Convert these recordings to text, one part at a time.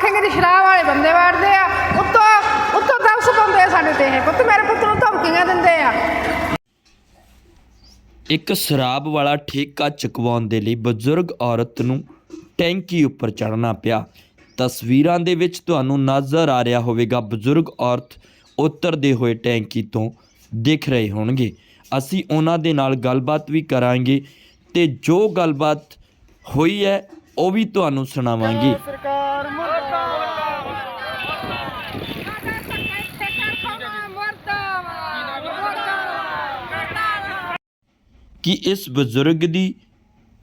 ਆਖੇਂਗੇ ਜੀ ਸ਼ਰਾਬ ਵਾਲੇ ਬੰਦੇ ਵਾੜਦੇ ਆ। ਉੱਤੋਂ ਉੱਤੋਂ ਦਬਸ ਪਾਉਂਦੇ ਆ ਸਾਡੇ ਤੇ ਇਹ। ਪੁੱਤ ਮੇਰੇ ਪੁੱਤ ਨੂੰ ਧਮਕੀਆਂ ਦਿੰਦੇ ਆ। ਇੱਕ ਸ਼ਰਾਬ ਵਾਲਾ ਠੇਕਾ ਚੁਕਵਾਉਣ ਦੇ ਲਈ ਬਜ਼ੁਰਗ ਔਰਤ ਨੂੰ ਟੈਂਕੀ ਉੱਪਰ ਚੜ੍ਹਨਾ ਪਿਆ। ਤਸਵੀਰਾਂ ਦੇ ਵਿੱਚ ਤੁਹਾਨੂੰ ਨਜ਼ਰ ਆ ਰਿਹਾ ਹੋਵੇਗਾ, ਬਜ਼ੁਰਗ ਔਰਤ ਉਤਰਦੇ ਹੋਏ ਟੈਂਕੀ ਤੋਂ ਦਿਖ ਰਹੇ ਹੋਣਗੇ। ਅਸੀਂ ਉਹਨਾਂ ਦੇ ਨਾਲ ਗੱਲਬਾਤ ਵੀ ਕਰਾਂਗੇ ਤੇ ਜੋ ਗੱਲਬਾਤ ਹੋਈ ਹੈ ਉਹ ਵੀ ਤੁਹਾਨੂੰ ਸੁਣਾਵਾਂਗੇ। ਕਿ ਇਸ ਬਜ਼ੁਰਗ ਦੀ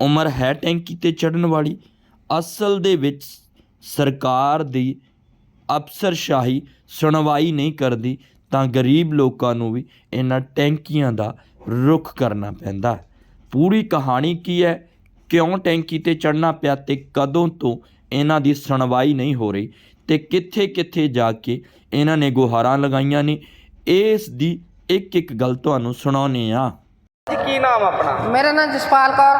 ਉਮਰ ਹੈ ਟੈਂਕੀ ਤੇ ਚੜਨ ਵਾਲੀ ਅਸਲ ਦੇ ਵਿੱਚ ਸਰਕਾਰ ਦੀ ਅਫਸਰਸ਼ਾਹੀ ਸੁਣਵਾਈ ਨਹੀਂ ਕਰਦੀ ਤਾਂ ਗਰੀਬ ਲੋਕਾਂ ਨੂੰ ਵੀ ਇਹਨਾਂ ਟੈਂਕੀਆਂ ਦਾ ਰੁਖ ਕਰਨਾ ਪੈਂਦਾ। ਪੂਰੀ ਕਹਾਣੀ ਕੀ ਹੈ? ਕਿਉਂ ਟੈਂਕੀ ਤੇ ਚੜਨਾ ਪਿਆ ਤੇ ਕਦੋਂ ਤੋਂ ਇਹਨਾਂ ਦੀ ਸੁਣਵਾਈ ਨਹੀਂ ਹੋ ਰਹੀ ਤੇ ਕਿੱਥੇ ਕਿੱਥੇ ਜਾ ਕੇ ਇਹਨਾਂ ਨੇ ਗੁਹਾਰਾਂ ਲਗਾਈਆਂ ਨੇ ਇਸ ਦੀ ਇੱਕ ਇੱਕ ਗੱਲ ਤੁਹਾਨੂੰ ਸੁਣਾਉਣੇ ਆ ਕੀ ਨਾਮ ਆਪਣਾ? ਮੇਰਾ ਨਾਮ ਜਸਪਾਲ ਕੌਰ।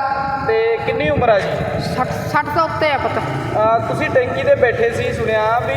ਤੇ ਕਿੰਨੀ ਉਮਰ ਆ ਜੀ? 60 60 ਤੋਂ ਉੱਤੇ ਆ ਪੁੱਤ। ਤੁਸੀਂ ਟੈਂਕੀ ਤੇ ਬੈਠੇ ਸੀ ਸੁਣਿਆ ਵੀ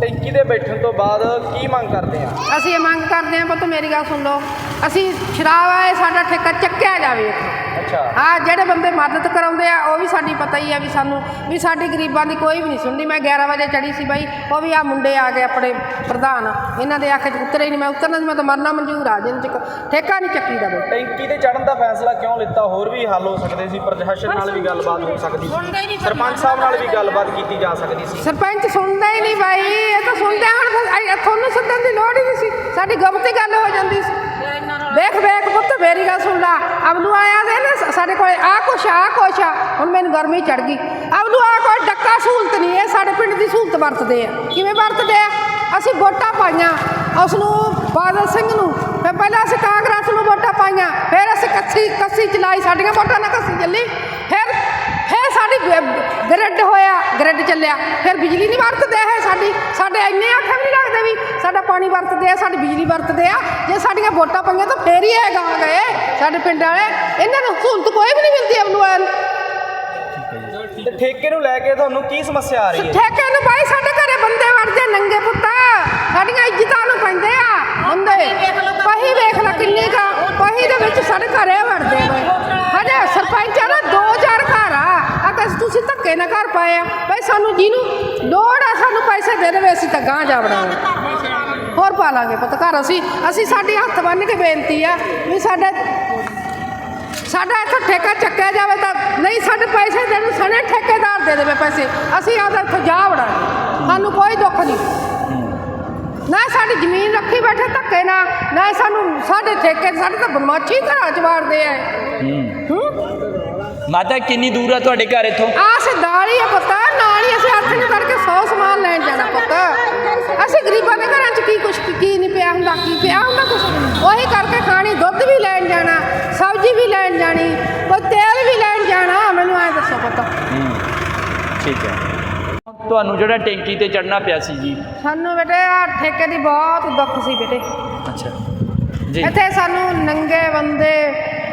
ਟੈਂਕੀ ਤੇ ਬੈਠਣ ਤੋਂ ਬਾਅਦ ਕੀ ਮੰਗ ਕਰਦੇ ਆ? ਅਸੀਂ ਇਹ ਮੰਗ ਕਰਦੇ ਹਾਂ ਪੁੱਤ ਮੇਰੀ ਗੱਲ ਸੁਣ ਲਓ। ਅਸੀਂ ਸ਼ਰਾਬ ਆਏ ਸਾਡਾ ਠੇਕਾ ਚੱਕਿਆ ਜਾਵੇ ਇੱਥੋਂ। ਅੱਛਾ। ਹਾਂ ਜਿਹੜੇ ਬੰਦੇ ਮਦਦ ਕਰਾਉਂਦੇ ਆ ਉਹ ਵੀ ਸਾਡੀ ਪਤਾ ਹੀ ਆ ਵੀ ਸਾਨੂੰ ਵੀ ਸਾਡੀ ਗਰੀਬਾਂ ਦੀ ਕੋਈ ਵੀ ਨਹੀਂ ਸੁਣਦੀ। ਮੈਂ 11 ਵਜੇ ਚੜੀ ਸੀ ਬਾਈ ਉਹ ਵੀ ਆ ਮੁੰਡੇ ਆ ਗਏ ਆਪਣੇ ਪ੍ਰਧਾਨ। ਇਹਨਾਂ ਦੇ ਆਖੇ 'ਚ ਉਤਰੇ ਹੀ ਨਹੀਂ ਮੈਂ ਉਤਰਨਾ ਸੀ ਮੈਂ ਤਾਂ ਮਰਨਾ ਮਨਜ਼ੂਰ ਆ ਜਿੰਨ ਚ ਠੇਕਾ ਨਹੀਂ ਚੱਕੀ ਦਾ ਬਈ ਟੈਂਕੀ ਤੇ ਚੜਨ ਦਾ ਫੈਸਲਾ ਕਿਉਂ ਲਿੱਤਾ? ਹੋਰ ਵੀ ਹੱਲ ਹੋ ਸਕਦੇ ਸੀ ਪ੍ਰਸ਼ਾਸਨ ਨਾਲ ਵੀ ਗੱਲਬਾਤ ਹੋ ਸਕਦੀ ਸੀ। ਸਰਪੰਚ ਸਾਹਿਬ ਨਾਲ ਵੀ ਗੱਲਬਾਤ ਕੀਤੀ ਜਾ ਸਕਦੀ ਸੀ। ਸਰਪੰਚ ਸੁਣਦਾ ਹੀ ਨਹੀਂ ਬਾਈ ਇਹ ਤਾਂ ਸੁਣਦੇ ਹੁਣ ਤੁਹਾਨੂੰ ਸੱਦਣ ਦੀ ਲੋੜ ਹੀ ਨਹੀਂ ਸੀ। ਸਾਡੀ ਗੁਪਤੀ ਗੱਲ ਹੋ ਜਾਂਦੀ ਸੀ। ਵੇਖ ਵੇਖ ਪੁੱਤ, ਮੇਰੀ ਗੱਲ ਸੁਣ ਲਾ। ਅਬਲੂ ਆਇਆ ਦੇ ਨਾ ਸਾਡੇ ਕੋਲ ਆ ਕੁਛ ਆ ਕੁਛ ਆ। ਹੁਣ ਮੈਨੂੰ ਗਰਮੀ ਚੜ ਗਈ। ਅਬਲੂ ਆ ਕੋਈ ਡੱਕਾ ਸਹੂਲਤ ਨਹੀਂ ਹੈ, ਸਾਡੇ ਪਿੰਡ ਦੀ ਸਹੂਲਤ ਵਰਤਦੇ ਆ। ਕਿਵੇਂ ਵਰਤਦੇ ਆ? ਅਸੀਂ ਵੋਟਾਂ ਪਾਈਆਂ। ਉਸ ਨੂੰ ਬਾਦਲ ਸਿੰਘ ਨੂੰ ਫਿਰ ਪਹਿਲਾਂ ਅਸੀਂ ਕਾਂਗਰਸ ਨੂੰ ਵੋਟਾਂ ਪਾਈਆਂ। ਫਿਰ ਅਸੀਂ ਕੱਸੀ ਕੱਸੀ ਚਲਾਈ। ਸਾਡੀਆਂ ਵੋਟਾਂ ਨਾਲ ਕੱਸੀ ਚੱਲੀ। ਫਿਰ ਫਿਰ ਸਾਡੀ ਗ੍ਰਿਡ ਹੋਇਆ, ਗ੍ਰਿਡ ਚੱਲਿਆ। ਫਿਰ ਬਿਜਲੀ ਨਹੀਂ ਵਰਤਦੇ ਹੈ। ਸਾਡੀ ਸਾਡੇ ਇੰਨੇ ਅੱਖ ਨਹੀਂ ਲੱਗਦੇ ਵੀ ਸਾਡਾ ਪਾਣੀ ਵਰਤਦੇ ਆ ਸਾਡੀ ਬਿਜਲੀ ਵਰਤਦੇ ਆ ਜੇ ਸਾਡੀਆਂ ਵੋਟਾਂ ਪਈਆਂ ਤਾਂ ਫੇਰ ਹੀ ਇਹ ਗਾ ਗਏ। ਸਾਡੇ ਪਿੰਡ ਵਾਲੇ ਇਹਨਾਂ ਨੂੰ ਸਹੂਲਤ ਕੋਈ ਵੀ ਨਹੀਂ ਮਿਲਦੀ ਅਬਲੂਆਂ ਨੂੰ ਤੇ ਠੇਕੇ ਨੂੰ ਲੈ ਕੇ ਤੁਹਾਨੂੰ ਕੀ ਸਮੱਸਿਆ ਆ ਰਹੀ ਹੈ? ਠੇਕੇ ਨੂੰ ਬਾਈ ਸਾਡੇ ਘਰੇ ਬੰਦੇ ਵੜਦੇ ਨੰਗੇ ਪੁੱਤਾ। ਸਾਡੀਆਂ ਇੱਜ਼ਤਾਂ ਨੂੰ ਪੈਂਦੇ ਆ ਬੰਦੇ। ਪਹੀ ਵੇਖ ਲੈ ਕਿੰਨੀ ਕਾ ਪਹੀ ਦੇ ਵਿੱਚ ਸਾਡੇ ਘਰੇ ਵੜਦੇ ਬਈ। ਹਜੇ ਸਰਪੰਚ ਆ ਨਾ 2000 ਘਰ ਆ। ਅਗਰ ਤੁਸੀਂ ਧੱਕੇ ਨਾ ਕਰ ਪਾਏ ਆ। ਬਈ ਸਾਨੂੰ ਜਿਹਨੂੰ ਲੋੜ ਆ ਪੈਸੇ ਦੇ ਦੇਵੇ ਅਸੀਂ ਤਾਂ ਗਾਂ ਜਾ ਵੜਾਂਗੇ ਹੋਰ ਪਾ ਲਾਂਗੇ ਪੁੱਤ ਘਰ ਅਸੀਂ ਅਸੀਂ ਸਾਡੀ ਹੱਥ ਬੰਨ ਕੇ ਬੇਨਤੀ ਆ ਵੀ ਸਾਡੇ ਸਾਡਾ ਇੱਥੋਂ ਠੇਕਾ ਚੱਕਿਆ ਜਾਵੇ ਤਾਂ ਨਹੀਂ ਸਾਡੇ ਪੈਸੇ ਦੇਣ ਨੂੰ ਸਣੇ ਠੇਕੇਦਾਰ ਦੇ ਦੇਵੇ ਪੈਸੇ। ਅਸੀਂ ਆਦਾ ਇੱਥੋਂ ਜਾ ਵੜਾਂਗੇ ਸਾਨੂੰ ਕੋਈ ਦੁੱਖ ਨਹੀਂ। ਨਾ ਸਾਡੀ ਜ਼ਮੀਨ ਰੱਖੀ ਬੈਠੇ ਧੱਕੇ ਨਾ ਨਾ ਸਾਨੂੰ ਸਾਡੇ ਠੇਕੇ ਸਾਡੇ ਤਾਂ ਬਦਮਾਸ਼ੀ ਘਰਾਂ ਚ ਵਾਰਦੇ ਆ। ਹੂੰ? ਮਾਤਾ ਕਿੰਨੀ ਦੂਰ ਆ ਤੁਹਾਡੇ ਘਰ ਇੱਥੋਂ? ਆਸ ਦਾਲੀ ਆ ਪੁੱਤ ਨਾਲ ਹੀ ਅਸੀਂ ਹੱਥ ਨੂੰ ਕਰਕੇ 100 ਸਮਾਨ ਲੈਣ ਜਾਣਾ ਪੁੱਤ। ਅਸੀਂ ਗਰੀਬਾਂ ਦੇ ਘਰਾਂ 'ਚ ਕੀ ਕੁਛ ਕੀ ਨਹੀਂ ਪਿਆ ਹੁੰਦਾ ਕੀ ਪਿਆ ਹੁੰਦਾ ਕੁਛ? ਉਹੀ ਕਰਕੇ ਖਾਣੀ ਦੁੱਧ ਵੀ ਲੈਣ ਜਾਣਾ ਸਬਜ਼ੀ ਵੀ ਲੈਣ ਜਾਣੀ ਕੋਈ ਤੇਲ ਵੀ ਲੈਣ ਜਾਣਾ। ਮੈਨੂੰ ਐ ਦੱਸੋ ਪੁੱਤ। ਠੀਕ ਹੈ। ਤੁਹਾਨੂੰ ਜਿਹੜਾ ਟੈਂਕੀ ਤੇ ਚੜਨਾ ਪਿਆ ਸੀ ਜੀ? ਸਾਨੂੰ ਬੇਟੇ ਆ ਠੇਕੇ ਦੀ ਬਹੁਤ ਦੁੱਖ ਸੀ ਬੇਟੇ। ਅੱਛਾ। ਜੀ। ਇੱਥੇ ਸਾਨੂੰ ਨੰਗੇ ਬੰਦੇ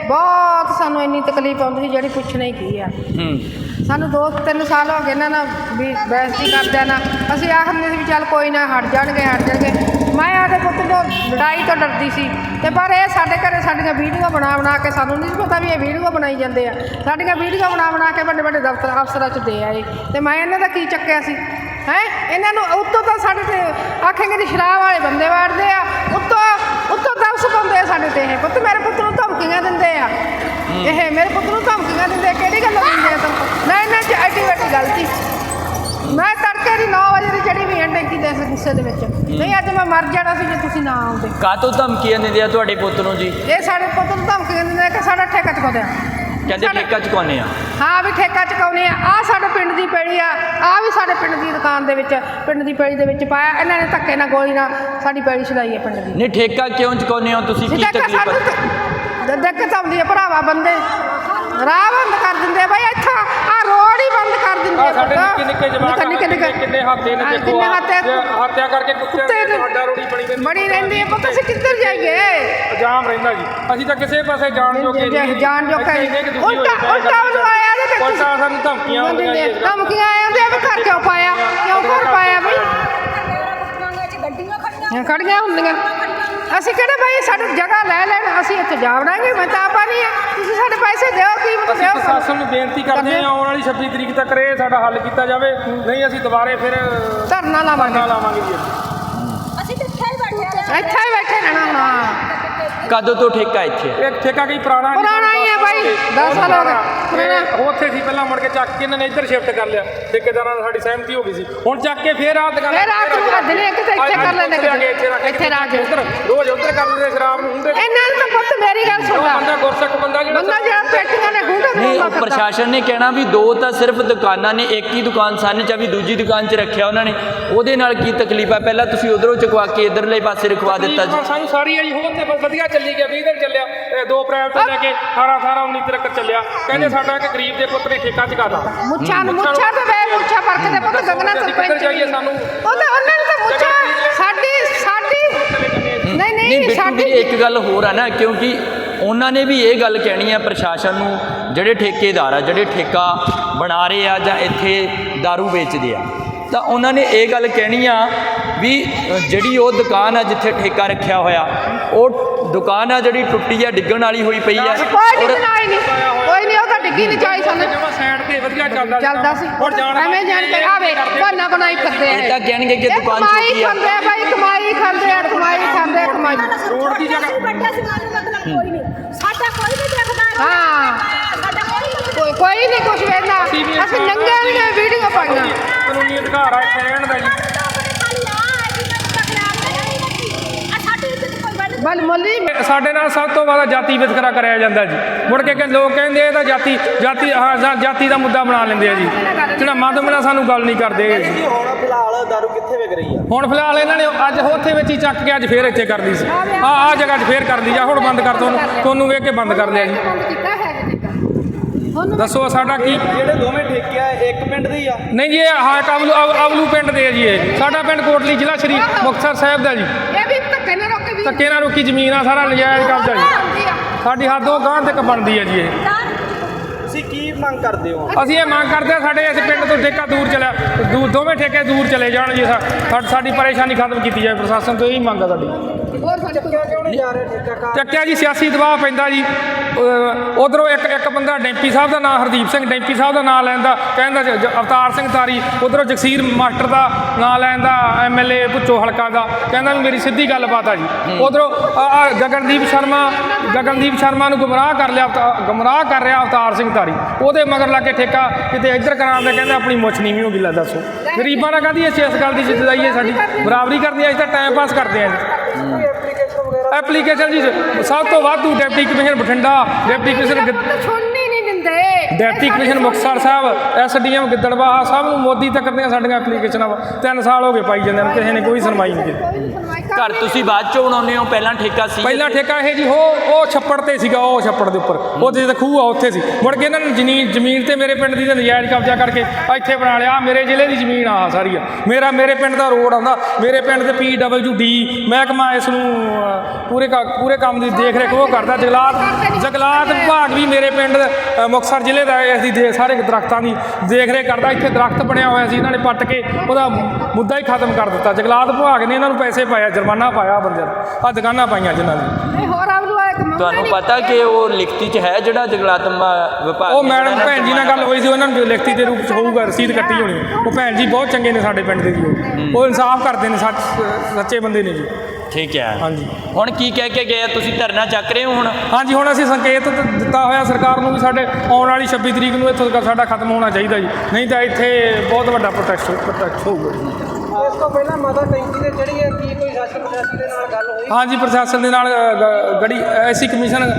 ਬਹੁਤ ਸਾਨੂੰ ਇੰਨੀ ਤਕਲੀਫ ਆਉਂਦੀ ਸੀ ਜਿਹੜੀ ਪੁੱਛਣਾ ਹੀ ਕੀ ਆ। ਹੂੰ। ਸਾਨੂੰ ਦੋ ਤਿੰਨ ਸਾਲ ਹੋ ਗਏ ਇਹਨਾਂ ਨਾਲ ਵੀ ਬੇਇੱਜ਼ਤੀ ਕਰਦਿਆਂ ਨਾ ਅਸੀਂ ਆਖਦੇ ਸੀ ਵੀ ਚੱਲ ਕੋਈ ਨਾ ਹਟ ਜਾਣਗੇ ਹਟ ਜਾਣਗੇ। ਮੈਂ ਆਦੇ ਪੁੱਤ ਤੋਂ ਲੜਾਈ ਤੋਂ ਡਰਦੀ ਸੀ ਤੇ ਪਰ ਇਹ ਸਾਡੇ ਘਰੇ ਸਾਡੀਆਂ ਵੀਡੀਓ ਬਣਾ ਬਣਾ ਕੇ ਸਾਨੂੰ ਨਹੀਂ ਸੀ ਪਤਾ ਵੀ ਇਹ ਵੀਡੀਓ ਬਣਾਈ ਜਾਂਦੇ ਆ। ਸਾਡੀਆਂ ਵੀਡੀਓ ਬਣਾ ਬਣਾ ਕੇ ਵੱਡੇ ਵੱਡੇ ਦਫ਼ਤਰ ਅਫਸਰਾਂ 'ਚ ਦੇ ਆਏ। ਤੇ ਮੈਂ ਇਹਨਾਂ ਦਾ ਕੀ ਚੱਕਿਆ ਸੀ? ਹੈ? ਇਹਨਾਂ ਨੂੰ ਉੱਤੋਂ ਤਾਂ ਸਾਡੇ ਤੇ ਆਖੇਂਗੇ ਸ਼ਰਾਬ ਵਾਲੇ ਬੰਦੇ ਵਾੜਦੇ ਆ। ਉੱਤੋਂ ਉੱਤੋਂ ਪਾਉਂਦੇ ਆ ਸਾਡੇ ਤੇ ਇਹ। ਪੁੱਤ ਮੇਰੇ ਪੁੱਤ ਨੂੰ ਧਮਕੀਆਂ ਦਿੰਦੇ ਆ। ਇਹ ਮੇਰੇ ਪੁੱਤ ਨੂੰ ਧਮਕੀਆਂ ਦਿੰਦੇ ਆ, ਕਿਹੜੀ ਗੱਲ ਦਿੰਦੇ ਆ ਤੁਹਾਨੂੰ ਮੈਂ ਇਹਨਾਂ 'ਚ ਐਡੀ ਵੱਡੀ ਗਲਤੀ ਮੈਂ ਤੜਕੇ ਦੀ 9 ਵਜੇ ਦੀ ਚੜੀ ਵੀ ਟੈਂਕੀ ਦੇ ਗੁੱਸੇ ਦੇ ਵਿੱਚ। ਨਹੀਂ ਅੱਜ ਮੈਂ ਮਰ ਜਾਣਾ ਸੀ ਜੇ ਤੁਸੀਂ ਨਾ ਆਉਂਦੇ। ਕਾਤੋਂ ਧਮਕੀਆਂ ਦਿੰਦੇ ਆ ਤੁਹਾਡੇ ਪੁੱਤ ਨੂੰ ਜੀ? ਇਹ ਸਾਡੇ ਪੁੱਤ ਨੂੰ ਧਮਕੀਆਂ ਦਿੰਦੇ ਆ ਕਿ ਸਾਡਾ ਠੇਕਾ ਚੁਕਾਉਂਦੇ ਆ। ਕਹਿੰਦੇ ਸਾਡਾ- ਠੇਕਾ ਚੁਕਾਉਂਦੇ ਆ। ਹਾਂ ਵੀ ਠੇਕਾ ਚੁਕਾਉਨੇ ਆ। ਆ ਸਾਡੇ ਪਿੰਡ ਦੀ ਪੈੜੀ ਆ। ਆ ਵੀ ਸਾਡੇ ਪਿੰਡ ਦੀ ਦੁਕਾਨ ਦੇ ਵਿੱਚ ਪਿੰਡ ਦੀ ਪੈੜੀ ਦੇ ਵਿੱਚ ਪਾਇਆ। ਇਹਨਾਂ ਨੇ ਧੱਕੇ ਨਾਲ ਗੋਲੀ ਨਾਲ ਸਾਡੀ ਪੈੜੀ ਛਡਾਈ ਹੈ ਪਿੰਡ ਦੀ। ਨਹੀਂ ਠੇਕਾ ਕਿਉਂ ਚੁਕਾਉਂਦੇ ਹੋ? ਤੁਸੀਂ ਕੀ ਸਿੱਧਾ ਤਕਲੀਫ ਸਾਨੂੰ ਹੈ ਦਿੱਕਤ ਆਉਂਦੀ ਹੈ ਭਰਾਵਾ ਬੰਦੇ। ਰਾਹ ਬੰਦ ਕਰ ਦਿੰਦੇ ਆ ਬਈ ਇੱਥਾ ਆ ਰੋਡ ਹੀ ਬੰਦ ਕਰ ਦਿੰਦੇ ਆ ਸਾਡੇ। ਨਿੱਕੇ ਨਿੱਕੇ ਜਵਾਕ ਨਿੱਕੇ ਨਿੱਕੇ ਕਿੰਨੇ ਹੱਥੇ ਨੇ ਦੇਖੋ ਕਿੰਨੇ ਹੱਥੇ ਹੱਤਿਆ ਕਰਕੇ ਕੁੱਤੇ ਦੀ ਸਾਡਾ ਰੋੜੀ ਬਣੀ ਰਹਿੰਦੀ ਬਣੀ ਰਹਿੰਦੀ ਹੈ ਪੁੱਤ ਅਸੀਂ ਕਿੱਧਰ ਜਾਈਏ? ਜਾਮ ਰਹਿੰਦਾ ਜੀ। ਅਸੀਂ ਤਾਂ ਕਿਸੇ ਪਾਸੇ ਜਾਣ ਜੋਗੇ ਨਹੀਂ। ਜਾਣ ਜੋ ਇੱਥੇ ਇੰਨੇ ਕੁ ਦੁਖੀ ਹੋਏ ਉਲਟਾ ਉਲਟਾ ਉਹਨੂੰ ਆਇਆ ਕਿ ਉਲਟਾ ਸਾਨੂੰ ਧਮਕੀਆਂ ਆਉਂਦੀਆਂ ਧਮਕੀਆਂ ਆਉਂਦੇ ਆ ਵੀ ਘਰ ਕਿਉਂ ਪਾਇਆ? ਕਿਉਂ ਘਰ ਪਾਇਆ ਬਈ ਖੜੀਆਂ ਹੁੰਦੀਆਂ। ਅਸੀਂ ਕਿਹੜੇ ਬਈ ਸਾਡੀ ਜਗ੍ਹਾ ਲੈ ਲੈਣ ਅਸੀਂ ਇੱਥੇ ਜਾਵੜਾਂਗੇ ਮੈਂ ਤਾਂ ਆਪਾਂ ਨਹੀਂ ਆ। ਤੁਸੀਂ ਸਾਡੇ ਪੈਸੇ ਦਿਓ ਕੀਮਤ ਅਸੀਂ ਦਿਓ ਪ੍ਰਸ਼ਾਸਨ ਨੂੰ ਬੇਨਤੀ ਕਰਦੇ ਹਾਂ ਆਉਣ ਵਾਲੀ 26 ਤਰੀਕ ਤੱਕ ਇਹ ਸਾਡਾ ਹੱਲ ਕੀਤਾ ਜਾਵੇ ਨਹੀਂ ਅਸੀਂ ਦੁਬਾਰੇ ਫਿਰ ਧਰਨਾ ਲਾਵਾਂਗੇ। ਧਰਨਾ ਲਾਵਾਂਗੇ ਜੀ। ਅਸੀਂ ਤਾਂ ਇੱਥੇ ਹੀ ਬੈਠੇ ਆ ਇੱਥੇ ਹੀ ਬੈਠੇ ਰਹਿਣਾ ਹੁਣ ਹਾਂ। ਕਦੋਂ ਤੋਂ ਠੇਕਾ ਇੱਥੇ? ਇਹ ਠੇਕਾ ਕੀ ਪੁਰਾਣਾ ਜੀ, ਪੁਰਾਣਾ ਹੀ ਹੈ ਬਾਈ, ਦਸ ਸਾਲ ਹੋ ਗਏ। ਇਹ ਉੱਥੇ ਸੀ ਪਹਿਲਾਂ ਮੁੜ ਕੇ ਚੱਕ ਕੇ ਇਹਨਾਂ ਨੇ ਇੱਧਰ ਸ਼ਿਫਟ ਕਰ ਲਿਆ। ਠੇਕੇਦਾਰਾਂ ਨਾਲ ਸਾਡੀ ਸਹਿਮਤੀ ਹੋ ਗਈ ਸੀ। ਹੁਣ ਚੱਕ ਕੇ ਫੇਰ ਆ ਦੁਕਾਨ ਫਿਰ ਰਾਤ ਨੂੰ ਰੱਜ ਨੇ ਕਿਤੇ ਇੱਥੇ ਕਰ ਲੈਂਦੇ ਕਿਤੇ। ਇੱਥੇ ਰਾਜ। ਉੱਧਰ ਰੋਜ਼ ਉੱਧਰ ਕਰ ਦਿੰਦੇ ਸ਼ਰਾਬ ਨੂੰ ਹੁੰਦੇ ਇਹਨਾਂ ਨੂੰ ਤਾਂ ਪੁੱਤ ਮੇਰੀ ਗੱਲ ਸੁਣ ਲਾ। ਬੰਦਾ ਗੁਰਸਿੱਖ ਬੰਦਾ ਜਿਹੜਾ ਬੰਦਾ ਜਿਹੜਾ ਪੇਟੀਆਂ ਨੇ ਗੁੰਡਾ ਨਹੀਂ ਉਹ ਪ੍ਰਸ਼ਾਸਨ ਨੇ ਕਹਿਣਾ ਵੀ ਦੋ ਤਾਂ ਸਿਰਫ ਦੁਕਾਨਾਂ ਨੇ ਇੱਕ ਹੀ ਦੁਕਾਨ ਸੰਨ ਚ ਵੀ ਦੂਜੀ ਦੁਕਾਨ 'ਚ ਰੱਖਿਆ ਉਹਨਾਂ ਨੇ। ਉਹਦੇ ਨਾਲ ਕੀ ਤਕਲੀਫ ਆ? ਪਹਿਲਾਂ ਤੁਸੀਂ ਉਧਰੋਂ ਚੁਕਵਾ ਕੇ ਇਧਰਲੇ ਪਾਸੇ ਰਖਵਾ ਦਿੱਤਾ ਜੀ। ਸਾਨੂੰ ਸਾਰੀ ਆਈ ਹੋਰ ਤੇ ਬਸ ਵਧੀਆ ਚੱਲੀ ਗਿਆ 20 ਦਿਨ ਚੱਲਿਆ 2 ਅਪ੍ਰੈਲ ਤੋਂ ਲੈ ਕੇ 18 18 19 ਤੱਕ ਚੱਲਿਆ। ਕਹਿੰਦੇ ਸਾਡਾ ਇੱਕ ਗਰੀਬ ਦੇ ਪੁੱਤ ਨੇ ਠੇਕਾ ਚੁਕਾਤਾ ਮੁੱਛਾਂ ਨੂੰ ਮੁੱਛਾਂ ਤੇ ਵੇ ਮੁੱਛਾਂ ਫ਼ਰਕ ਦੇ ਪੁੱਤ ਗੰਗਨਾ ਸਰਪੰਚ ਜਾਈਏ ਸਾਨੂੰ? ਉਹ ਤਾਂ ਉਹਨਾਂ ਨੂੰ ਤਾਂ ਮੁੱਛਾਂ ਸਾਡੀ ਸਾਡੀ ਨਹੀਂ ਨਹੀਂ ਸਾਡੀ ਇੱਕ ਗੱਲ ਹੋਰ ਆ ਨਾ ਕਿਉਂਕਿ ਉਹਨਾਂ ਨੇ ਵੀ ਇਹ ਗੱਲ ਕਹਿਣੀ ਆ ਪ੍ਰਸ਼ਾਸਨ ਨੂੰ ਜਿਹੜੇ ਠੇਕੇਦਾਰ ਆ ਜਿਹੜੇ ਠੇਕਾ ਬਣਾ ਰਹੇ ਆ ਜਾਂ ਇੱਥੇ दारू ਵੇਚਦੇ ਆ ਤਾਂ ਉਹਨਾਂ ਨੇ ਇਹ ਗੱਲ ਕਹਿਣੀ ਆ ਵੀ ਜਿਹੜੀ ਉਹ ਦੁਕਾਨ ਆ ਜਿੱਥੇ ਠੇਕਾ ਰੱਖਿਆ ਹੋਇਆ ਉਹ ਦੁਕਾਨ ਆ ਜਿਹੜੀ ਟੁੱਟੀ ਆ ਡਿੱਗਣ ਵਾਲੀ ਹੋਈ ਪਈ ਆ ਨਹੀਂ ਕੋਈ ਨਹੀਂ ਡਿੱਗੀ ਨਹੀਂ ਚਾਹੀ ਸਾਨੂੰ। ਜਮਾ ਸਾਈਡ ਤੇ ਵਧੀਆ ਚੱਲਦਾ ਚੱਲਦਾ ਸੀ। ਹੁਣ ਜਾਣ ਐਵੇਂ ਜਾਣ ਕੇ ਆਵੇ ਬਹਾਨਾ ਬਣਾਈ ਫਿਰਦੇ ਆ। ਤਾਂ ਕਹਿਣਗੇ ਕਿ ਦੁਕਾਨ ਕਮਾਈ ਛੋਟੀ ਆ। ਖਾਂਦੇ ਆ ਬਾਈ ਕਮਾਈ ਖਾਂਦੇ ਆ ਕਮਾਈ ਖਾਂਦੇ ਆ ਕਮਾਈ। ਰੋਡ ਦੀ ਜਗ੍ਹਾ- ਵੱਡੇ ਸੀ ਮਤਲਬ ਕੋਈ ਨਹੀਂ। ਸਾਡਾ ਕੋਈ ਨਹੀਂ ਦੇਖਦਾ ਹਾਂ। ਸਾਡਾ ਕੋਈ ਨਹੀਂ ਕੋਈ ਕੋਈ ਨਹੀਂ ਕੁਛ ਵੇਖਦਾ। ਅਸੀਂ ਵੀ ਨੰਗੇ ਵੀ ਵੀਡੀਓ ਪਾਈਆਂ। ਕਾਨੂੰਨੀ ਅਧਿਕਾਰ ਆ ਇੱਥੇ ਰਹਿਣ ਦਾ ਜੀ। ਬਲ ਮੁੱਲੀ। ਸਾਡੇ ਨਾਲ ਸਭ ਤੋਂ ਵੱਧ ਜਾਤੀ ਵਿਤਕਰਾ ਕਰਿਆ ਜਾਂਦਾ ਜੀ। ਮੁੜ ਕੇ ਕਹਿੰਦੇ ਲੋਕ ਕਹਿੰਦੇ ਇਹ ਤਾਂ ਜਾਤੀ ਜਾਤੀ ਹਾਂ ਜਾ- ਜਾਤੀ ਦਾ ਮੁੱਦਾ ਬਣਾ ਲੈਂਦੇ ਆ ਜੀ। ਜਿਹੜਾ ਮਦ ਬਿਨਾ ਸਾਨੂੰ ਗੱਲ ਨਹੀਂ ਕਰਦੇ। ਜੀ ਹੁਣ ਫਿਲਹਾਲ ਦਾਰੂ ਕਿੱਥੇ ਵਿਕ ਰਹੀ ਆ? ਹੁਣ ਫਿਲਹਾਲ ਇਹਨਾਂ ਨੇ ਅੱਜ ਉੱਥੇ ਵਿੱਚ ਹੀ ਚੱਕ ਕੇ ਅੱਜ ਫੇਰ ਇੱਥੇ ਕਰ ਲਈ ਸੀ। ਆ ਆ ਜਗ੍ਹਾ 'ਚ ਫੇਰ ਕਰ ਲਈ ਜਾ ਹੁਣ ਬੰਦ ਕਰ ਤੁਹਾਨੂੰ ਤੁਹਾਨੂੰ ਵੇਖ ਕੇ ਬੰਦ ਕਰ ਲਿਆ ਜੀ। ਦੱਸੋ ਸਾਡਾ ਕੀ ਜਿਹੜੇ ਦੋਵੇਂ ਠੇਕੇ ਆ ਇੱਕ ਪਿੰਡ ਦੇ ਹੀ ਆ। ਨਹੀਂ ਜੀ ਇਹ ਹਾਂ ਅਵਲੂ ਪਿੰਡ ਦੇ ਆ ਜੀ ਇਹ। ਸਾਡਾ ਪਿੰਡ ਕੋਟਲੀ ਜ਼ਿਲ੍ਹਾ ਸ਼੍ਰੀ ਮੁਕਤਸਰ ਸਾਹਿਬ ਦਾ ਜੀ। ਧੱਕੇ ਨਾਲ ਰੋਕੀ ਜ਼ਮੀਨ ਆ, ਸਾਰਾ ਨਜਾਇਜ਼ ਕਬਜ਼ਾ ਜੀ ਆਉਂਦੀ ਆ। ਸਾਡੀ ਹੱਦੋਂ ਗਾਂਹ ਤੱਕ ਬਣਦੀ ਹੈ ਜੀ ਇਹ ਮੰਗ ਕਰਦੇ ਹੋ? ਅਸੀਂ ਇਹ ਮੰਗ ਕਰਦੇ ਹਾਂ ਸਾਡੇ ਇਸ ਪਿੰਡ ਤੋਂ ਠੇਕਾ ਦੂਰ ਚਲਿਆ ਦੂਰ ਦੋਵੇਂ ਠੇਕੇ ਦੂਰ ਚਲੇ ਜਾਣ ਜੀ ਸਾ- ਸਾ- ਸਾਡੀ ਪਰੇਸ਼ਾਨੀ ਖਤਮ ਕੀਤੀ ਜਾਏ ਪ੍ਰਸ਼ਾਸਨ ਤੋਂ ਇਹੀ ਮੰਗ ਆ ਸਾਡੀ। ਹੋਰ ਸਾਡੇ ਕੋਲ ਕਿਉਂ ਨਹੀਂ ਜਾ ਰਿਹਾ ਠੇਕਾ ਕਾ ਚੱਕਿਆ ਜੀ ਸਿਆਸੀ ਦਬਾਅ ਪੈਂਦਾ ਜੀ। ਉਧਰੋਂ ਇੱਕ ਇੱਕ ਬੰਦਾ ਡੈਂਪੀ ਸਾਹਿਬ ਦਾ ਨਾਮ ਹਰਦੀਪ ਸਿੰਘ ਡੈਂਪੀ ਸਾਹਿਬ ਦਾ ਨਾਮ ਲੈਂਦਾ ਕਹਿੰਦਾ ਜ- ਜ- ਅਵਤਾਰ ਸਿੰਘ ਤਾਰੀ ਉਧਰੋਂ ਜਗਸੀਰ ਮਾਸਟਰ ਦਾ ਨਾਮ ਲੈਂਦਾ ਐਮਐਲਏ ਭੁੱਚੋ ਹਲਕਾ ਦਾ ਕਹਿੰਦਾ ਵੀ ਮੇਰੀ ਸਿੱਧੀ ਗੱਲਬਾਤ ਆ ਜੀ। ਉਧਰੋਂ ਗਗਨਦੀਪ ਸ਼ਰਮਾ ਗਗਨਦੀਪ ਸ਼ਰਮਾ ਨੂੰ ਗੁੰਮਰਾਹ ਕਰ ਲਿਆ ਅਵਤਾ- ਗੁੰਮਰਾਹ ਕਰ ਰਿਹਾ ਅਵਤਾਰ ਸਿੰਘ ਤਾਰੀ। ਉਹਦੇ ਮਗਰ ਲਾ ਕੇ ਠੇਕਾ ਕਿਤੇ ਇੱਧਰ ਕਰਾਉਂਦੇ ਕਹਿੰਦੇ ਆਪਣੀ ਮੁੱਛ ਨੀਵੀਂ ਹੋ ਗਈ ਲੈ ਦੱਸੋ। ਗਰੀਬਾਂ ਨਾਲ ਕਾਹਦੀ ਅਸੀਂ ਇਸ ਗੱਲ ਦੀ ਜਿੱਦਾਈ ਹੈ ਸਾਡੀ? ਬਰਾਬਰੀ ਕਰਨੀ ਹੈ ਅਸੀਂ ਤਾਂ ਟਾਈਮ ਪਾਸ ਕਰਦੇ ਜੀ ਐਪਲੀਕੇਸ਼ਨ ਜੀ ਸਭ ਤੋਂ ਵਾਧੂ deputy commissioner Bathinda deputy commissioner ਨਹੀਂ deputy commissioner Muktsar Sahib SDM Giddarbaha ਸਭ ਨੂੰ ਮੋਦੀ ਤੱਕ ਦੀਆਂ ਸਾਡੀਆਂ ਐਪਲੀਕੇਸ਼ਨਾਂ ਵਾ। ਤਿੰਨ ਸਾਲ ਹੋ ਗਏ ਪਾਈ ਜਾਂਦੇ ਨੇ ਕਿਸੇ ਨੇ ਕੋਈ ਸੁਣਵਾਈ ਨਹੀਂ ਕੀਤੀ। ਘਰ ਤੁਸੀਂ ਬਾਅਦ ਚੋਂ ਬਣਾਉਂਦੇ ਹੋ? ਪਹਿਲਾਂ ਠੇਕਾ ਸੀ ਪਹਿਲਾਂ ਠੇਕਾ ਇਹ ਜੀ ਹੋ ਉਹ ਛੱਪੜ ਤੇ ਸੀਗਾ ਉਹ ਛੱਪੜ ਦੇ ਉੱਪਰ। ਉਹਦੇ ਜਿੱਥੇ ਖੂਹ ਆ ਉੱਥੇ ਸੀ। ਮੁੜ ਕੇ ਇਹਨਾਂ ਨੇ ਜ਼ਮੀਨ ਜ਼ਮੀਨ ਤੇ ਮੇਰੇ ਪਿੰਡ ਦੀ ਤੇ ਨਜਾਇਜ਼ ਕਬਜ਼ਾ ਕਰਕੇ ਇੱਥੇ ਬਣਾ ਲਿਆ। ਮੇਰੇ ਜ਼ਿਲ੍ਹੇ ਦੀ ਜ਼ਮੀਨ ਆ ਸਾਰੀ ਆ। ਮੇਰਾ ਮੇਰੇ ਪਿੰਡ ਦਾ ਰੋਡ ਆਉਂਦਾ। ਮੇਰੇ ਪਿੰਡ ਦੇ ਡੀ ਮਹਿਕਮਾ ਇਸ ਨੂੰ ਪੂਰੇ ਕ- ਪੂਰੇ ਕੰਮ ਦੀ ਦੇਖ ਰੇਖ ਉਹ ਕਰਦਾ। ਜਗਲਾਤ ਜਗਲਾਤ ਵਿਭਾਗ ਵੀ ਮੇਰੇ ਪਿੰਡ ਅ, ਮੁਕਤਸਰ ਜ਼ਿਲ੍ਹੇ ਦਾ ਇਸ ਦੀ ਦੇ- ਸਾਰੇ ਦਰਖਤਾਂ ਦੀ ਦੇਖ ਰੇਖ ਕਰਦਾ। ਇੱਥੇ ਦਰਖਤ ਬਣਿਆ ਹੋਇਆ ਸੀ। ਇਹਨਾਂ ਨੇ ਪੱਟ ਕੇ ਉਹਦਾ ਮੁੱਦਾ ਹੀ ਖਤਮ ਕਰ ਦਿੱਤਾ। ਜਗਲਾਤ ਵਿਭਾਗ ਨੇ ਇਹਨਾਂ ਨੂੰ ਪੈਸੇ ਪਾਇਆ ਜੁਰਮਾਨਾ ਪਾਇਆ ਬੰਦਿਆਂ ਨੂੰ ਆ ਦੁਕਾਨਾਂ ਪਾਈਆਂ ਜਿਨ੍ਹਾਂ ਨੇ ਨਹੀਂ ਹੋਰ ਆਵਲੂ ਆਏ ਕਮਾਉਂਦੇ ਤੁਹਾਨੂੰ ਨਹੀਂ। ਪਤਾ ਕਿ ਉਹ ਲਿਖਤੀ 'ਚ ਹੈ ਜਿਹੜਾ ਜਗਲਾਤਮ ਵਿਭਾਗ ਉਹ ਨੇ ਮੈਡਮ ਭੈਣ ਜੀ ਨਾਲ ਗੱਲ ਹੋਈ ਸੀ ਉਹਨਾਂ ਨੂੰ ਲਿਖਤੀ ਦੇ ਰੂਪ ਚ ਹੋਊਗਾ ਰਸੀਦ ਕੱਟੀ ਹੋਣੀ ਉਹ ਭੈਣ ਜੀ ਬਹੁਤ ਚੰਗੇ ਨੇ ਸਾਡੇ ਪਿੰਡ ਦੇ ਜੀ ਉਹ। ਉਹ ਇਨਸਾਫ ਕਰਦੇ ਨੇ ਸੱਚ ਸੱਚੇ ਬੰਦੇ ਨੇ ਜੀ। ਠੀਕ ਹੈ। ਹਾਂਜੀ। ਹੁਣ ਕੀ ਕਹਿ ਕੇ ਗਏ ਆ? ਤੁਸੀਂ ਧਰਨਾ ਚੱਕ ਰਹੇ ਹੋ ਹੁਣ? ਹਾਂਜੀ ਹੁਣ ਅਸੀਂ ਸੰਕੇਤ ਦ- ਦਿੱਤਾ ਹੋਇਆ ਸਰਕਾਰ ਨੂੰ ਵੀ ਸਾਡੇ ਆਉਣ ਵਾਲੀ 26 ਤਰੀਕ ਨੂੰ ਇੱਥੋਂ ਤੱਕ ਸਾਡਾ ਖਤਮ ਹੋਣਾ ਚਾਹੀਦਾ ਜੀ। ਨਹੀਂ ਤਾਂ ਇੱਥੇ ਬਹੁਤ ਵੱਡਾ ਪ੍ਰੋਟੈਸਟ ਪ੍ਰੋਟੈਸਟ ਹੋਊਗਾ ਜੀ। ਤੋਂ ਪਹਿਲਾਂ ਮਾਤਾ ਟੈਂਕੀ ਤੇ ਚੜੀ ਹੈ ਕੀ ਕੋਈ ਸ਼ਾਸਨ ਪ੍ਰਸ਼ਾਸਨ ਦੇ ਨਾਲ ਗੱਲ ਹਾਂਜੀ ਪ੍ਰਸ਼ਾਸਨ ਦੇ ਨਾਲ ਗੜੀ ਐਸੀ ਕਮਿਸ਼ਨ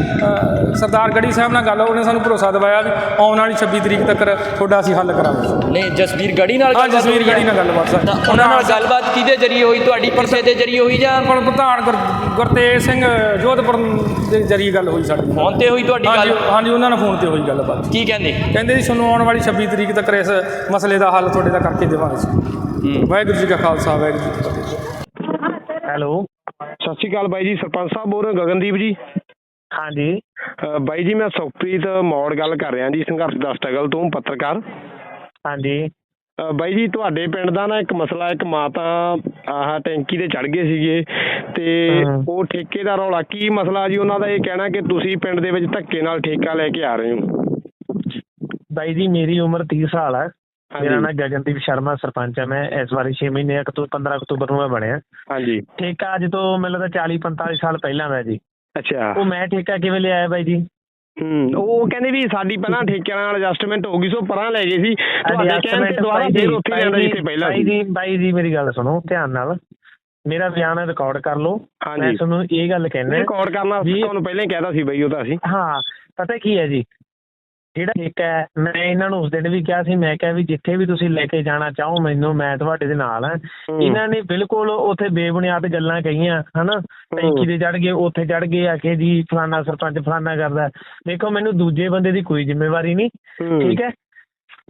ਸਰਦਾਰ ਗੜੀ ਸਾਹਿਬ ਨਾਲ ਗੱਲ ਉਹਨੇ ਸਾਨੂੰ ਭਰੋਸਾ ਦਿਵਾਇਆ ਵੀ ਆਉਣ ਵਾਲੀ 26 ਤਰੀਕ ਤੱਕ ਤੁਹਾਡਾ ਅਸੀਂ ਹੱਲ ਕਰਾਂਗੇ। ਨਹੀਂ ਜਸਵੀਰ ਗੜੀ ਨਾਲ ਹਾਂ ਜਸਵੀਰ? ਗੜੀ ਨਾਲ ਗੱਲਬਾਤ ਸਰ। ਉਹਨਾਂ ਨਾਲ ਗੱਲਬਾਤ ਕਿਹਦੇ ਜਰੀਏ ਹੋਈ? ਤੁਹਾਡੀ ਕਿਸੇ ਦੇ ਜਰੀਏ ਹੋਈ ਜਾਂ? ਪਰ ਪ੍ਰਧਾਨ ਗੁਰ- ਗੁਰਤੇਜ ਸਿੰਘ ਜੋਧਪੁਰ ਦੇ ਜਰੀਏ ਗੱਲ ਹੋਈ ਸਾਡੀ। ਫੋਨ ਤੇ ਹੋਈ ਤੁਹਾਡੀ ਹਾਂਜੀ ਗੱਲ? ਹਾਂਜੀ ਉਹਨਾਂ ਨਾਲ ਫੋਨ ਤੇ ਹੋਈ ਗੱਲਬਾਤ। ਕੀ ਕਹਿੰਦੇ? ਕਹਿੰਦੇ ਜੀ ਤੁਹਾਨੂੰ ਆਉਣ ਵਾਲੀ 26 ਤਰੀਕ ਤੱਕ ਇਸ ਮਸਲੇ ਦਾ ਹੱਲ ਤੁਹਾਡੇ ਦਾ ਕਰਕੇ ਦੇਵਾਂਗੇ ਜੀ ਵਾਹਿਗੁਰੂ ਜੀ ਕਾ ਖਾਲਸਾ ਵਾਹਿਗੁਰੂ ਜੀ ਕੀ ਫਤਿਹ। ਹੈਲੋ। ਸਤਿ ਸ਼੍ਰੀ ਅਕਾਲ ਬਾਈ ਜੀ ਸਰਪੰਚ ਸਾਹਿਬ ਬੋਲ ਰਹੇ ਹੋ ਗਗਨਦੀਪ ਜੀ? ਹਾਂਜੀ। ਅ, ਬਾਈ ਜੀ ਮੈਂ ਸੁਖਪ੍ਰੀਤ ਮੌੜ ਗੱਲ ਕਰ ਰਿਹਾ ਜੀ ਸੰਘਰਸ਼ ਦਾ ਸਟਰਗਲ ਤੋਂ ਪੱਤਰਕਾਰ। ਹਾਂਜੀ। ਅ, ਬਾਈ ਜੀ ਤੁਹਾਡੇ ਪਿੰਡ ਦਾ ਨਾ ਇੱਕ ਮਸਲਾ ਇੱਕ ਮਾਤਾ ਆਹ ਟੈਂਕੀ ਤੇ ਚੜ ਗਏ ਸੀਗੇ ਤੇ ਹਾਂ। ਉਹ ਠੇਕੇ ਦਾ ਰੌਲਾ ਕੀ ਮਸਲਾ ਜੀ? ਉਹਨਾਂ ਦਾ ਇਹ ਕਹਿਣਾ ਕਿ ਤੁਸੀਂ ਪਿੰਡ ਦੇ ਵਿੱਚ ਧੱਕੇ ਨਾਲ ਠੇਕਾ ਲੈ ਕੇ ਆ ਰਹੇ ਹੋ। ਬਾਈ ਜੀ ਮੇਰੀ ਉਮਰ 30 ਸਾਲ ਹੈ। ਮੇਰਾ ਨਾਮ ਗਗਨਦੀਪ ਸ਼ਰਮਾ ਸਰਪੰਚ ਹੈ ਮੈਂ। ਇਸ ਵਾਰੀ 6 ਮਹੀਨੇ ਅਕਤੂਬਰ 15 ਅਕਤੂਬਰ ਨੂੰ ਮੈਂ ਬਣਿਆ। ਹਾਂਜੀ। ਠੇਕਾ ਅੱਜ ਤੋਂ ਮੈਨੂੰ ਲੱਗਦਾ 40 45 ਸਾਲ ਪਹਿਲਾਂ ਦਾ ਜੀ। ਅੱਛਾ। ਉਹ ਮੈਂ ਠੇਕਾ ਕਿਵੇਂ ਲਿਆਇਆ ਬਾਈ ਜੀ? ਹੂੰ ਉਹ ਕਹਿੰਦੇ ਵੀ ਸਾਡੀ ਪਹਿਲਾਂ ਠੇਕਿਆਂ ਨਾਲ ਐਡਜਸਟਮੈਂਟ ਹੋ ਗਈ ਸੋ ਪਰਾਂ ਲੈ ਗਏ ਸੀ। ਤੁਹਾਡੇ ਕਹਿਣ ਤੇ ਦੁਬਾਰਾ ਫੇਰ ਉੱਥੇ ਬਾਈ ਜਾਂਦਾ ਜੀ, ਜਿੱਥੇ ਪਹਿਲਾਂ ਬਾਈ ਜੀ ਬਾਈ ਜੀ ਮੇਰੀ ਗੱਲ ਸੁਣੋ ਧਿਆਨ ਨਾਲ। ਮੇਰਾ ਬਿਆਨ ਰਿਕਾਰਡ ਕਰ ਲਓ। ਮੈਂ ਤੁਹਾਨੂੰ ਇਹ ਗੱਲ ਕਹਿਣਾ ਰਿਕਾਰਡ ਕਰਨਾ। ਤੁਹਾਨੂੰ ਪਹਿਲਾਂ ਹੀ ਕਹਿਤਾ ਸੀ ਬਈ ਉਹ ਤਾਂ ਅਸੀਂ। ਹਾਂ ਪਤਾ ਕੀ ਹੈ ਜੀ? ਜਿਹੜਾ ਠੇਕਾ ਹੈ ਮੈਂ ਇਹਨਾਂ ਨੂੰ ਉਸ ਦਿਨ ਵੀ ਕਿਹਾ ਸੀ ਮੈਂ ਕਿਹਾ ਵੀ ਜਿੱਥੇ ਵੀ ਤੁਸੀਂ ਲੈ ਕੇ ਜਾਣਾ ਚਾਹੋ ਮੈਨੂੰ ਮੈਂ ਤੁਹਾਡੇ ਦੇ ਨਾਲ ਹਾਂ। ਇਹਨਾਂ ਨੇ ਬਿਲਕੁਲ ਉੱਥੇ ਬੇਬੁਨਿਆਦ ਗੱਲਾਂ ਕਹੀਆਂ ਹਨਾ? ਟੈਂਕੀ ਤੇ ਚੜ ਗਏ ਉੱਥੇ ਚੜ ਗਏ ਆ ਕੇ ਜੀ ਫਲਾਨਾ ਸਰਪੰਚ ਫਲਾਨਾ ਕਰਦਾ। ਦੇਖੋ ਮੈਨੂੰ ਦੂਜੇ ਬੰਦੇ ਦੀ ਕੋਈ ਜ਼ਿੰਮੇਵਾਰੀ ਨਹੀਂ। ਠੀਕ ਹੈ?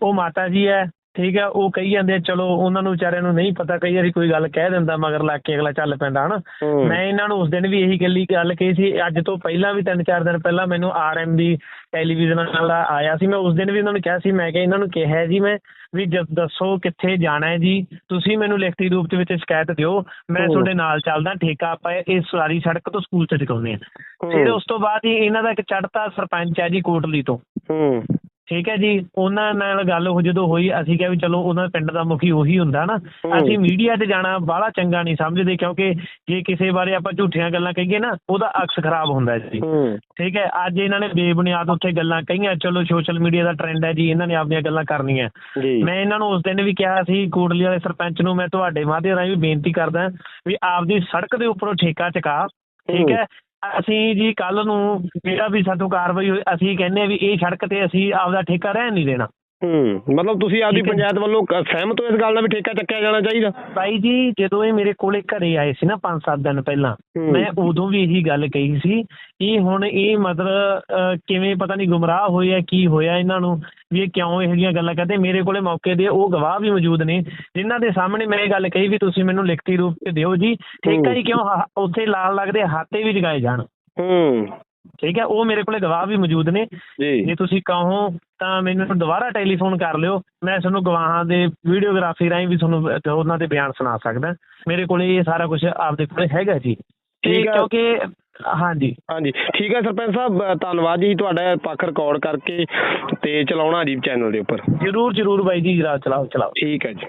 ਉਹ ਮਾਤਾ ਜੀ ਹੈ ਠੀਕ ਹੈ ਉਹ ਕਹੀ ਜਾਂਦੇ ਚਲੋ ਉਹਨਾਂ ਨੂੰ ਵਿਚਾਰਿਆਂ ਨੂੰ ਨਹੀਂ ਪਤਾ ਕਈ ਵਾਰੀ ਕੋਈ ਗੱਲ ਕਹਿ ਦਿੰਦਾ ਮਗਰ ਲੱਗ ਕੇ ਅਗਲਾ ਚੱਲ ਪੈਂਦਾ ਹਨਾ। ਮੈਂ ਇਹਨਾਂ ਨੂੰ ਉਸ ਦਿਨ ਵੀ ਇਹੀ ਗੱਲੀ ਗੱਲ ਕਹੀ ਸੀ ਅੱਜ ਤੋਂ ਪਹਿਲਾਂ ਵੀ ਤਿੰਨ ਚਾਰ ਦਿਨ ਪਹਿਲਾਂ ਮੈਨੂੰ ਆਰਐਮਬੀ ਟੈਲੀਵਿਜ਼ਨ ਵਾਲਾ ਆਇਆ ਸੀ ਮੈਂ ਉਸ ਦਿਨ ਵੀ ਇਹਨਾਂ ਨੂੰ ਕਿਹਾ ਸੀ ਮੈਂ ਕਿਹਾ ਇਹਨਾਂ ਨੂੰ ਕਿਹਾ ਜੀ ਮੈਂ ਵੀ ਜ- ਦੱਸੋ ਕਿੱਥੇ ਜਾਣਾ ਹੈ ਜੀ ਤੁਸੀਂ ਮੈਨੂੰ ਲਿਖਤੀ ਰੂਪ ਦੇ ਵਿੱਚ ਸ਼ਿਕਾਇਤ ਦਿਓ ਮੈਂ। ਤੁਹਾਡੇ ਨਾਲ ਚੱਲਦਾ ਠੇਕਾ ਆਪਾਂ ਇਹ ਸਾਰੀ ਸੜਕ ਤੋਂ ਸਕੂਲ ਚ ਟਿਕਾਉਂਦੇ ਆ। ਫਿਰ ਉਸ ਤੋਂ ਬਾਅਦ ਹੀ ਇਹਨਾਂ ਦਾ ਇੱਕ ਚੜਤਾ ਸਰਪੰਚ ਹੈ ਜੀ ਕੋਟਲੀ ਤੋਂ ਹੂੰ ਠੀਕ ਹੈ ਜੀ ਉਹਨਾਂ ਨਾਲ ਗੱਲ ਉਹ ਜਦੋਂ ਹੋਈ ਅਸੀਂ ਕਿਹਾ ਵੀ ਚਲੋ ਉਹਨਾਂ ਪਿੰਡ ਦਾ ਮੁਖੀ ਉਹੀ ਹੁੰਦਾ ਨਾ। ਹੂੰ। ਅਸੀਂ ਮੀਡੀਆ ਤੇ ਜਾਣਾ ਬਾਹਲਾ ਚੰਗਾ ਨਹੀਂ ਸਮਝਦੇ ਕਿਉਂਕਿ ਜੇ ਕਿਸੇ ਬਾਰੇ ਆਪਾਂ ਝੂਠੀਆਂ ਗੱਲਾਂ ਕਹੀਏ ਨਾ ਉਹਦਾ ਅਕਸ ਖਰਾਬ ਹੁੰਦਾ ਜੀ। ਹੂੰ। ਠੀਕ ਹੈ ਅੱਜ ਇਹਨਾਂ ਨੇ ਬੇਬੁਨਿਆਦ ਉੱਥੇ ਗੱਲਾਂ ਕਹੀਆਂ ਚਲੋ ਸੋਸ਼ਲ ਮੀਡੀਆ ਦਾ ਟ੍ਰੈਂਡ ਹੈ ਜੀ ਇਹਨਾਂ ਨੇ ਆਪਣੀਆਂ ਗੱਲਾਂ ਕਰਨੀਆਂ। ਮੈਂ ਇਹਨਾਂ ਨੂੰ ਉਸ ਦਿਨ ਵੀ ਕਿਹਾ ਸੀ ਕੋਟਲੀ ਵਾਲੇ ਸਰਪੰਚ ਨੂੰ ਮੈਂ ਤੁਹਾਡੇ ਮਾਧਿਅਮ ਰਾਹੀਂ ਵੀ ਬੇਨਤੀ ਕਰਦਾ ਵੀ ਆਪਦੀ ਸੜਕ ਦੇ ਉੱਪਰੋਂ ਠੇਕਾ ਚੁਕਾ ਠੀਕ ਹੈ ਅਸੀਂ ਜੀ ਕੱਲ ਨੂੰ ਜਿਹੜਾ ਵੀ ਸਾਤੋਂ ਕਾਰਵਾਈ ਹੋਈ, ਅਸੀਂ ਕਹਿੰਦੇ ਆ ਵੀ ਇਹ ਸੜਕ ਤੇ ਅਸੀਂ ਆਪਦਾ ਠੇਕਾ ਰਹਿਣ ਨਹੀਂ ਦੇਣਾ। ਹੂੰ ਮਤਲਬ ਤੁਸੀਂ ਆਪਦੀ। ਪੰਚਾਇਤ ਵੱਲੋਂ ਕ- ਸਹਿਮਤ ਹੋ ਇਸ ਗੱਲ ਨਾਲ ਵੀ ਠੇਕਾ ਚੱਕਿਆ ਜਾਣਾ ਚਾਹੀਦਾ? ਬਾਈ ਜੀ ਜਦੋਂ ਇਹ ਮੇਰੇ ਕੋਲੇ ਘਰੇ ਆਏ ਸੀ ਨਾ 5-7 ਦਿਨ ਪਹਿਲਾਂ ਹੂੰ। ਮੈਂ ਉਦੋਂ ਵੀ ਇਹੀ ਗੱਲ ਕਹੀ ਸੀ ਇਹ ਹੁਣ ਇਹ ਮਤਲਬ ਅਹ, ਕਿਵੇਂ ਪਤਾ ਨਹੀਂ ਗੁੰਮਰਾਹ ਹੋਏ ਆ ਕੀ ਹੋਇਆ ਇਹਨਾਂ ਨੂੰ ਵੀ ਇਹ ਕਿਉਂ ਇਹੋ ਜਿਹੀਆਂ ਗੱਲਾਂ ਕਰਦੇ? ਮੇਰੇ ਕੋਲੇ ਮੌਕੇ ਦੇ ਉਹ ਗਵਾਹ ਵੀ ਮੌਜੂਦ ਨੇ ਜਿਨ੍ਹਾਂ ਦੇ ਸਾਹਮਣੇ ਮੈਂ ਇਹ ਗੱਲ ਕਹੀ ਵੀ ਤੁਸੀਂ ਮੈਨੂੰ ਲਿਖਤੀ ਰੂਪ ਤੇ ਦਿਓ ਜੀ। ਠੇਕਾ ਹੀ ਕਿਉਂ ਹ- ਉੱਥੇ ਲਾਲ ਲੱਗਦੇ ਹਾਤੇ ਵੀ ਜਗਾਏ ਜਾਣ। ਹੂੰ। ਠੀਕ ਹੈ ਉਹ ਮੇਰੇ ਕੋਲੇ ਗਵਾਹ ਵੀ ਮੌਜੂਦ ਨੇ। ਜੀ। ਤੁਸੀਂ ਕਹੋ ਤਾਂ ਮੈਨੂੰ ਦੁਬਾਰਾ ਟੈਲੀਫੋਨ ਕਰ ਲਿਓ। ਮੈਂ ਤੁਹਾਨੂੰ ਗਵਾਹਾਂ ਦੇ ਵੀਡੀਓਗ੍ਰਾਫੀ ਰਾਹੀਂ ਵੀ ਤੁਹਾਨੂੰ ਉਹਨਾਂ ਦੇ ਬਿਆਨ ਸੁਣਾ ਸਕਦਾ। ਮੇਰੇ ਕੋਲੇ ਇਹ ਸਾਰਾ ਕੁਝ ਆਪਦੇ ਕੋਲੇ ਹੈਗਾ ਜੀ। ਤੇ ਠੀਕ ਆ। ਕਿਉਂਕਿ ਹਾਂਜੀ। ਹਾਂਜੀ। ਠੀਕ ਹੈ ਸਰਪੰਚ ਸਾਹਿਬ ਧੰਨਵਾਦ ਜੀ ਤੁਹਾਡਾ ਪੱਖ ਰਿਕਾਰਡ ਕਰਕੇ ਤੇ ਚਲਾਉਣਾ ਜੀ ਚੈਨਲ ਦੇ ਉੱਪਰ। ਜਰੂਰ ਜਰੂਰ ਬਾਈ ਜੀ ਜਰਾ ਚਲਾਓ ਚਲਾਓ। ਠੀਕ ਹੈ ਜੀ।